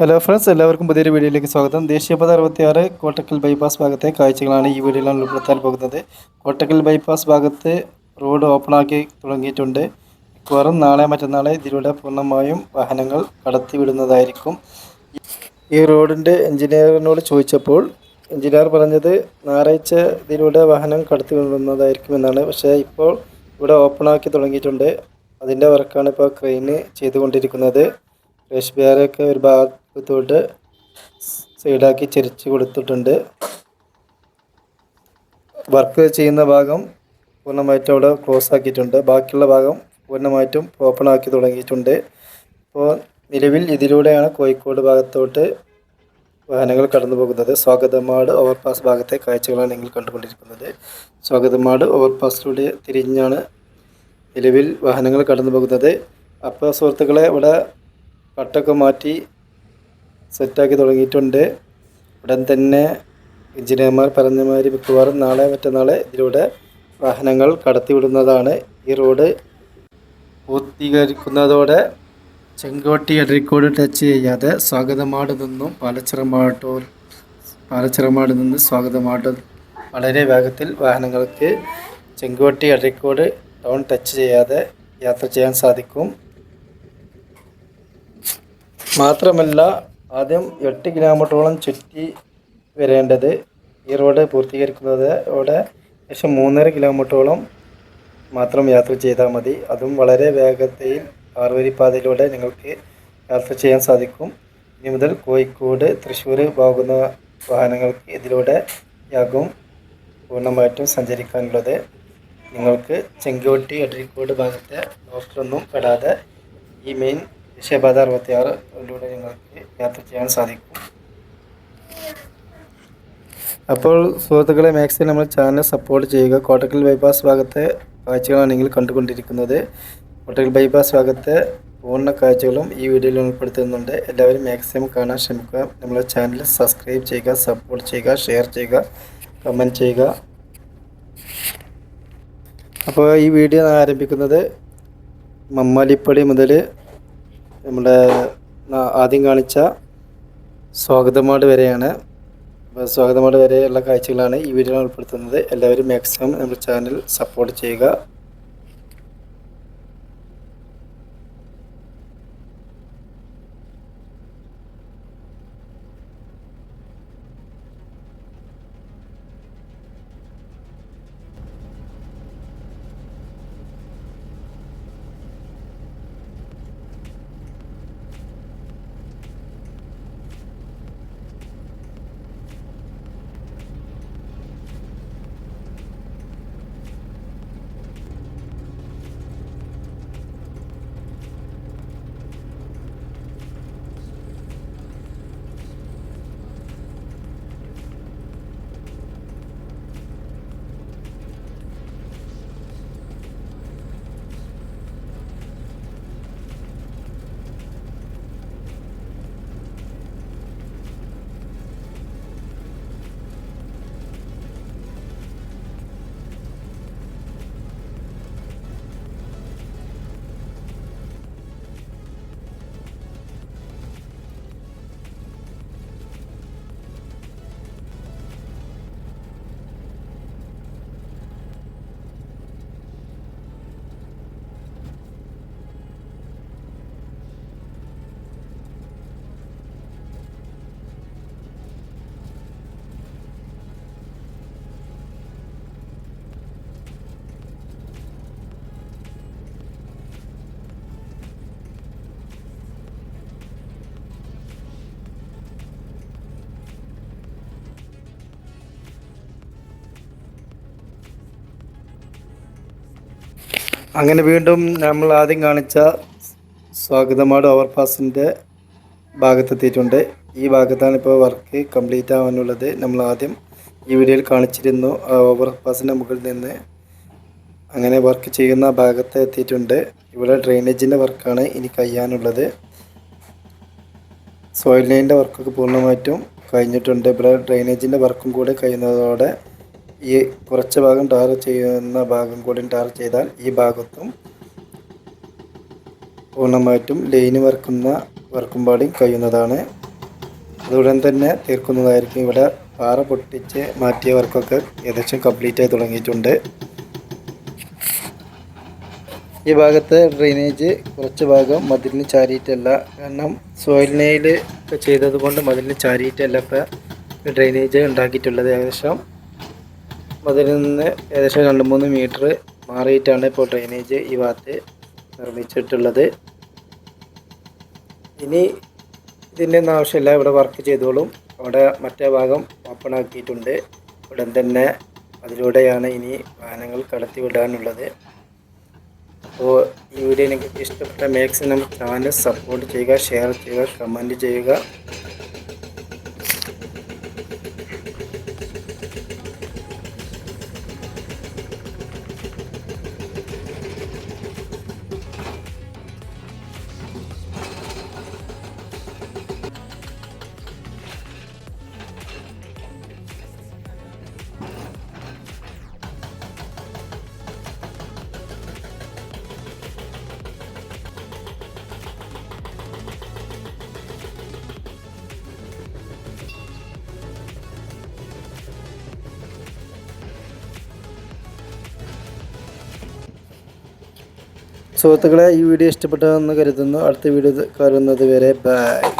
Hello friends എല്ലാവർക്കും പുതിയൊരു വീഡിയോയിലേക്ക് സ്വാഗതം. ദേശീയപാത അറുപത്തിയാറ് കോട്ടക്കൽ ബൈപ്പാസ് ഭാഗത്തെ കാഴ്ചകളാണ് ഈ വീഡിയോയിൽ ഉൾപ്പെടുത്താൻ പോകുന്നത്. കോട്ടക്കൽ ബൈപ്പാസ് ഭാഗത്ത് റോഡ് ഓപ്പണാക്കി തുടങ്ങിയിട്ടുണ്ട്. മിക്കവാറും നാളെ മറ്റന്നാളെ ഇതിലൂടെ പൂർണമായും വാഹനങ്ങൾ കടത്തിവിടുന്നതായിരിക്കും. ഈ റോഡിന്റെ എഞ്ചിനീയറിനോട് ചോദിച്ചപ്പോൾ എഞ്ചിനീയർ പറഞ്ഞത് ഞായറാഴ്ച ഇതിലൂടെ വാഹനം കടത്തിവിടുന്നതായിരിക്കും എന്നാണ്. പക്ഷേ ഇപ്പോൾ ഇവിടെ ഓപ്പണാക്കി തുടങ്ങിയിട്ടുണ്ട്. അതിന്റെ വർക്കാണ് ഇപ്പോൾ ക്രെയിന് ചെയ്തുകൊണ്ടിരിക്കുന്നത്. രേഷ് ബിയാറൊക്കെ ഒരു ഭാഗത്തോട്ട് സൈഡാക്കി ചെരിച്ച് കൊടുത്തിട്ടുണ്ട്. വർക്ക് ചെയ്യുന്ന ഭാഗം പൂർണമായിട്ടും അവിടെ ക്ലോസ് ആക്കിയിട്ടുണ്ട്. ബാക്കിയുള്ള ഭാഗം പൂർണമായിട്ടും ഓപ്പൺ ആക്കി തുടങ്ങിയിട്ടുണ്ട്. ഇപ്പോൾ നിലവിൽ ഇതിലൂടെയാണ് കോഴിക്കോട് ഭാഗത്തോട്ട് വാഹനങ്ങൾ കടന്നു പോകുന്നത്. സ്വാഗതമാട് ഓവർപാസ് ഭാഗത്തെ കാഴ്ചകളാണ് നിങ്ങൾ കണ്ടുകൊണ്ടിരിക്കുന്നത്. സ്വാഗതമാട് ഓവർപാസിലൂടെ തിരിഞ്ഞാണ് നിലവിൽ വാഹനങ്ങൾ കടന്നു പോകുന്നത്. അപ്പോൾ സുഹൃത്തുക്കളെ ഇവിടെ കട്ടൊക്കെ മാറ്റി സെറ്റാക്കി തുടങ്ങിയിട്ടുണ്ട്. ഉടൻ തന്നെ എഞ്ചിനീയർമാർ പറഞ്ഞ മാതിരി മിക്കവാറും നാളെ മറ്റന്നാളെ ഇതിലൂടെ വാഹനങ്ങൾ കടത്തിവിടുന്നതാണ്. ഈ റോഡ് പൂർത്തീകരിക്കുന്നതോടെ ചെങ്കോട്ടി അഴീക്കോട് ടച്ച് ചെയ്യാതെ സ്വാഗതമാട് നിന്നും പാലച്ചിറമാട്ടോ പാലച്ചിറമാട് നിന്ന് സ്വാഗതമാട് വളരെ വേഗത്തിൽ വാഹനങ്ങൾക്ക് ചെങ്കോട്ടി അഴീക്കോട് ടൗൺ ടച്ച് ചെയ്യാതെ യാത്ര ചെയ്യാൻ സാധിക്കും. മാത്രമല്ല ആദ്യം എട്ട് കിലോമീറ്ററോളം ചുറ്റി വരേണ്ടത് ഈ റോഡ് പൂർത്തീകരിക്കുന്നത് അവിടെ ഏകദേശം മൂന്നര കിലോമീറ്ററോളം മാത്രം യാത്ര ചെയ്താൽ മതി. അതും വളരെ വേഗത്തിൽ ആറുവരിപ്പാതയിലൂടെ നിങ്ങൾക്ക് യാത്ര ചെയ്യാൻ സാധിക്കും. ഇനി മുതൽ കോഴിക്കോട് തൃശ്ശൂർ പോകുന്ന വാഹനങ്ങൾക്ക് ഇതിലൂടെ യാകും പൂർണമായിട്ടും സഞ്ചരിക്കാനുള്ളത്. നിങ്ങൾക്ക് ചെങ്കോട്ടി അടരിക്കോട് ഭാഗത്തെ ഡോക്ടറൊന്നും പെടാതെ ഈ മെയിൻ ദേശീയപാത അറുപത്തിയാറിലൂടെ നിങ്ങൾക്ക് യാത്ര ചെയ്യാൻ സാധിക്കും. അപ്പോൾ സുഹൃത്തുക്കളെ മാക്സിമം നമ്മൾ ചാനൽ സപ്പോർട്ട് ചെയ്യുക. കോട്ടക്കൽ ബൈപ്പാസ് ഭാഗത്തെ കാഴ്ചകളാണ് നിങ്ങൾ കണ്ടുകൊണ്ടിരിക്കുന്നത്. കോട്ടക്കൽ ബൈപ്പാസ് ഭാഗത്തെ പൂർണ കാഴ്ചകളും ഈ വീഡിയോയിൽ ഉൾപ്പെടുത്തുന്നുണ്ട്. എല്ലാവരും മാക്സിമം കാണാൻ ശ്രമിക്കുക. നമ്മളെ ചാനൽ സബ്സ്ക്രൈബ് ചെയ്യുക സപ്പോർട്ട് ചെയ്യുക ഷെയർ ചെയ്യുക കമന്റ് ചെയ്യുക. അപ്പോൾ ഈ വീഡിയോ ആരംഭിക്കുന്നത് മമ്മാലിപ്പടി മുതൽ നമ്മുടെ ആദ്യം കാണിച്ച സ്വാഗതമാട് വരെയാണ്. സ്വാഗതമാട് വരെയുള്ള കാഴ്ചകളാണ് ഈ വീഡിയോയിൽ ഉൾപ്പെടുത്തുന്നത്. എല്ലാവരും മാക്സിമം നമ്മുടെ ചാനൽ സപ്പോർട്ട് ചെയ്യുക. അങ്ങനെ വീണ്ടും നമ്മൾ ആദ്യം കാണിച്ച സ്വാഗതമാട് ഓവർപാസിന്റെ ഭാഗത്തെത്തിയിട്ടുണ്ട്. ഈ ഭാഗത്താണ് ഇപ്പോൾ വർക്ക് കംപ്ലീറ്റ് ആവാനുള്ളത്. നമ്മൾ ആദ്യം ഈ വീഡിയോയിൽ കാണിച്ചിരുന്നു ഓവർപാസിന്റെ മുകളിൽ നിന്ന് അങ്ങനെ വർക്ക് ചെയ്യുന്ന ഭാഗത്ത് എത്തിയിട്ടുണ്ട്. ഇവിടെ ഡ്രെയിനേജിന്റെ വർക്കാണ് ഇനി കഴിയാനുള്ളത്. സോയിൽ ലൈനിന്റെ വർക്കൊക്കെ പൂർണമായിട്ടും കഴിഞ്ഞിട്ടുണ്ട്. ഇവിടെ ഡ്രെയിനേജിന്റെ വർക്കും കൂടെ കഴിയുന്നതോടെ ഈ കുറച്ച് ഭാഗം ടാർ ചെയ്യുന്ന ഭാഗം കൂടി ടാർ ചെയ്താൽ ഈ ഭാഗത്തും പൂർണമായിട്ടും ലൈന് വർക്കുന്ന വർക്കും പാടി കഴിയുന്നതാണ്. അതുടൻ തന്നെ തീർക്കുന്നതായിരിക്കും. ഇവിടെ പാറ പൊട്ടിച്ച് മാറ്റിയ വർക്കൊക്കെ ഏകദേശം കംപ്ലീറ്റ് ആയി തുടങ്ങിയിട്ടുണ്ട്. ഈ ഭാഗത്ത് ഡ്രെയിനേജ് കുറച്ച് ഭാഗം മതിലിന് ചാരിയിട്ടല്ല. കാരണം സോയിൽ ഒക്കെ ചെയ്തത് കൊണ്ട് മതിലിന് ചാരിയിട്ടല്ല ഇപ്പോൾ ഡ്രെയിനേജ് ഉണ്ടാക്കിയിട്ടുള്ളത് ഏകദേശം. മതിലിൽ നിന്ന് ഏകദേശം രണ്ട് മൂന്ന് മീറ്റർ മാറിയിട്ടാണ് ഇപ്പോൾ ഡ്രെയിനേജ് ഈ ഭാഗത്ത് നിർമ്മിച്ചിട്ടുള്ളത്. ഇനി ഇതിന്റെ ഒന്നും ആവശ്യമില്ല ഇവിടെ വർക്ക് ചെയ്തോളും. അവിടെ മറ്റേ ഭാഗം ഓപ്പൺ ആക്കിയിട്ടുണ്ട്. ഉടൻ തന്നെ അതിലൂടെയാണ് ഇനി വാഹനങ്ങൾ കടത്തി വിടാനുള്ളത്. അപ്പോൾ ഈ വീഡിയോ നിങ്ങൾക്ക് ഇഷ്ടപ്പെട്ട മാക്സിമം ചാനൽ സപ്പോർട്ട് ചെയ്യുക ഷെയർ ചെയ്യുക കമന്റ് ചെയ്യുക. സുഹൃത്തുക്കളെ ഈ വീഡിയോ ഇഷ്ടപ്പെട്ടതെന്ന് കരുതുന്നു. അടുത്ത വീഡിയോ കാണുന്നത് വരെ ബൈ